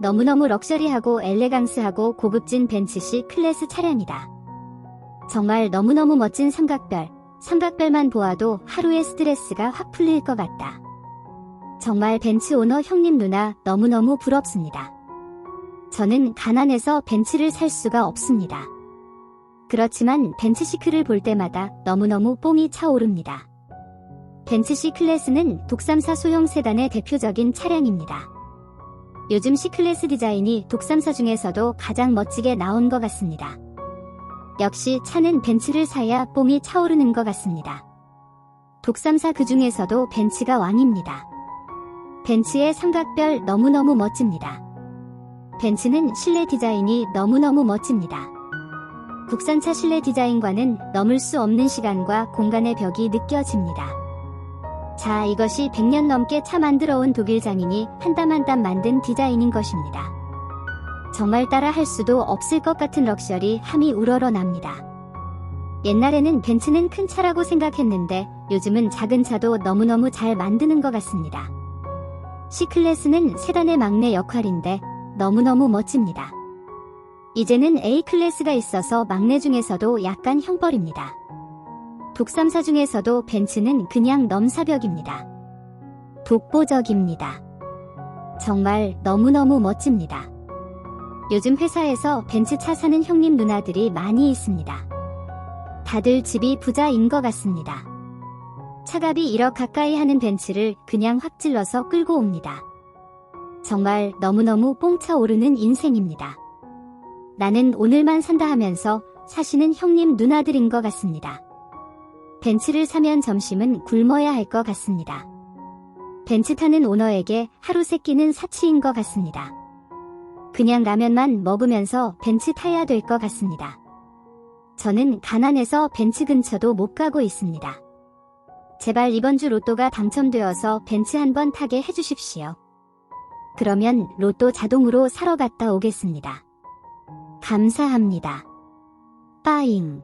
너무너무 럭셔리하고 엘레강스하고 고급진 벤츠 C 클래스 차량이다. 정말 너무너무 멋진 삼각별, 삼각별만 보아도 하루의 스트레스가 확 풀릴 것 같다. 정말 벤츠 오너 형님 누나 너무너무 부럽습니다. 저는 가난해서 벤츠를 살 수가 없습니다. 그렇지만 벤츠 시크를 볼 때마다 너무너무 뽕이 차오릅니다. 벤츠 C 클래스는 독삼사 소형 세단의 대표적인 차량입니다. 요즘 C클래스 디자인이 독삼사 중에서도 가장 멋지게 나온 것 같습니다. 역시 차는 벤츠를 사야 뽕이 차오르는 것 같습니다. 독삼사 그 중에서도 벤츠가 왕입니다. 벤츠의 삼각별 너무너무 멋집니다. 벤츠는 실내 디자인이 너무너무 멋집니다. 국산차 실내 디자인과는 넘을 수 없는 시간과 공간의 벽이 느껴집니다. 자, 이것이 100년 넘게 차 만들어 온 독일 장인이 한 땀 한 땀 만든 디자인인 것입니다. 정말 따라 할 수도 없을 것 같은 럭셔리 함이 우러러 납니다. 옛날에는 벤츠는 큰 차라고 생각했는데 요즘은 작은 차도 너무너무 잘 만드는 것 같습니다. C클래스는 세단의 막내 역할인데 너무너무 멋집니다. 이제는 A클래스가 있어서 막내 중에서도 약간 형벌입니다. 독삼사 중에서도 벤츠는 그냥 넘사벽입니다. 독보적입니다. 정말 너무너무 멋집니다. 요즘 회사에서 벤츠 차 사는 형님 누나들이 많이 있습니다. 다들 집이 부자인 것 같습니다. 차값이 1억 가까이 하는 벤츠를 그냥 확 찔러서 끌고 옵니다. 정말 너무너무 뽕차 오르는 인생입니다. 나는 오늘만 산다 하면서 사시는 형님 누나들인 것 같습니다. 벤츠를 사면 점심은 굶어야 할 것 같습니다. 벤츠 타는 오너에게 하루 세끼는 사치인 것 같습니다. 그냥 라면만 먹으면서 벤츠 타야 될 것 같습니다. 저는 가난해서 벤츠 근처도 못 가고 있습니다. 제발 이번 주 로또가 당첨되어서 벤츠 한번 타게 해주십시오. 그러면 로또 자동으로 사러 갔다 오겠습니다. 감사합니다. 빠잉.